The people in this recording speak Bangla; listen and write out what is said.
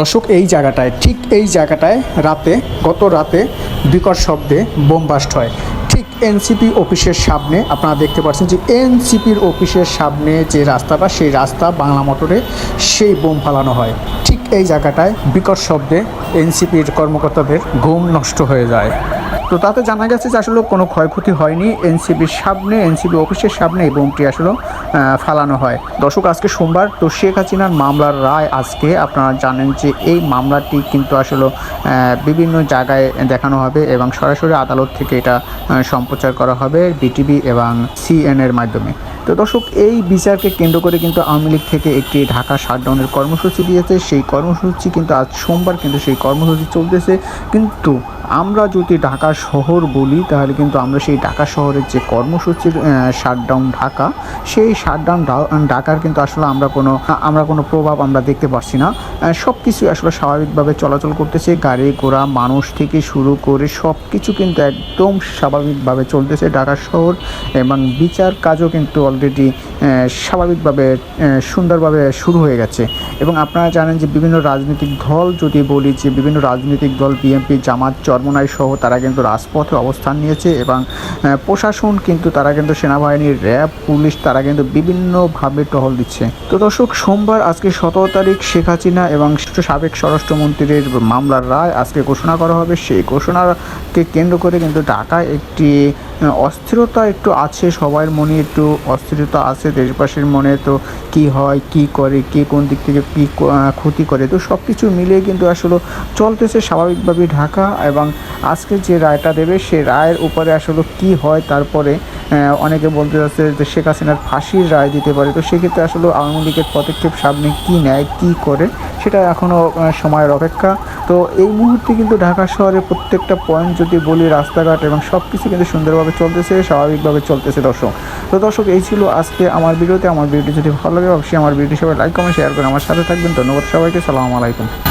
দর্শক, এই জায়গাটায়, ঠিক এই জায়গাটায় রাতে, গত রাতে বিকট শব্দে বোম বাস্ট হয়। ঠিক এনসিপি অফিসের সামনে আপনারা দেখতে পাচ্ছেন যে এনসিপির অফিসের সামনে যে রাস্তাটা, সেই রাস্তা বাংলা মোটরে সেই বোম ফালানো হয়। ঠিক এই জায়গাটায় বিকট শব্দে এনসিপির কর্মকর্তাদের ঘুম নষ্ট হয়ে যায়। তো তাতে জানা গেছে যে আসলে কোনো ক্ষয়ক্ষতি হয়নি। এনসিপির সামনে, এনসিপি অফিসের সামনে এই বোমটি আসলে ফালানো হয়। দর্শক, আজকে সোমবার, তো শেখ হাসিনার মামলার রায় আজকে আপনারা জানেন যে এই মামলাটি কিন্তু আসলে বিভিন্ন জায়গায় দেখানো হবে এবং সরাসরি আদালত থেকে এটা সম্প্রচার করা হবে বিটিভি এবং সিএনের মাধ্যমে। তো দর্শক, এই বিচারকে কেন্দ্র করে কিন্তু আওয়ামী লীগ থেকে একটি ঢাকা শাটডাউনের কর্মসূচি দিয়েছে। সেই কর্মসূচি কিন্তু আজ সোমবার কিন্তু সেই কর্মসূচি চলতেছে। কিন্তু আমরা যদি ঢাকা শহর বলি, তাহলে কিন্তু আমরা সেই ঢাকা শহরের যে কর্মসূচির শাটডাউন ঢাকা, সেই শাটডাউন ঢাকার কিন্তু আসলে আমরা কোনো আমরা কোনো প্রভাব আমরা দেখতে পাচ্ছি না। সব কিছু আসলে স্বাভাবিকভাবে চলাচল করতেছে। গাড়ি ঘোড়া, মানুষ থেকে শুরু করে সব কিছু কিন্তু একদম স্বাভাবিকভাবে চলতেছে ঢাকা শহর এবং বিচার কাজও কিন্তু অলরেডি স্বাভাবিকভাবে সুন্দরভাবে শুরু হয়ে গেছে। এবং আপনারা জানেন যে বিভিন্ন রাজনৈতিক দল, যদি বলি যে বিভিন্ন রাজনৈতিক দল বিএনপি জামাত, চরমনাই সহ তারা কিন্তু রাজপথে অবস্থান নিয়েছে এবং প্রশাসন কিন্তু তারা কিন্তু সেনাবাহিনী র্যাব, পুলিশ তারা কিন্তু বিভিন্নভাবে টহল দিচ্ছে। তো দর্শক, সোমবার আজকে সতেরো তারিখ শেখ হাসিনা এবং সাবেক স্বরাষ্ট্রমন্ত্রীর মামলার রায় আজকে ঘোষণা করা হবে। সেই ঘোষণাকে কেন্দ্র করে কিন্তু ঢাকায় একটি অস্থিরতা একটু আছে, সবার মনে একটু অস্থিরতা আছে, দেশবাসীর মনে তো কি হয়, কি করে, কে কোন দিক থেকে কী ক্ষতি করে, তো সব কিছু মিলিয়ে কিন্তু আসলে চলতেছে স্বাভাবিকভাবে ঢাকা এবং আজকে যে রায়টা দেবে, সে রায়ের উপরে আসলে কি হয় তারপরে অনেকে বলতে যাচ্ছে যে শেখ হাসিনার ফাঁসির রায় দিতে পারে, তো সেক্ষেত্রে আসলে আওয়ামী লীগের পদক্ষেপ সামনে কি নেয়, কি করে সেটা এখনও সময়ের অপেক্ষা। তো এই মুহূর্তে কিন্তু ঢাকা শহরের প্রত্যেকটা পয়েন্ট যদি বলি, রাস্তাঘাট এবং সব কিছু কিন্তু সুন্দরভাবে চলতেছে, স্বাভাবিকভাবে চলতেছে দর্শক। তো দর্শক, এই ছিল আজকে আমার ভিডিওতে। আমার ভিডিও যদি ভালো লাগে, অবশ্যই আমার ভিডিও সবাই লাইক কমেন্ট শেয়ার করে আমার সাথে থাকবেন। ধন্যবাদ সবাইকে। সালাম আলাইকুম।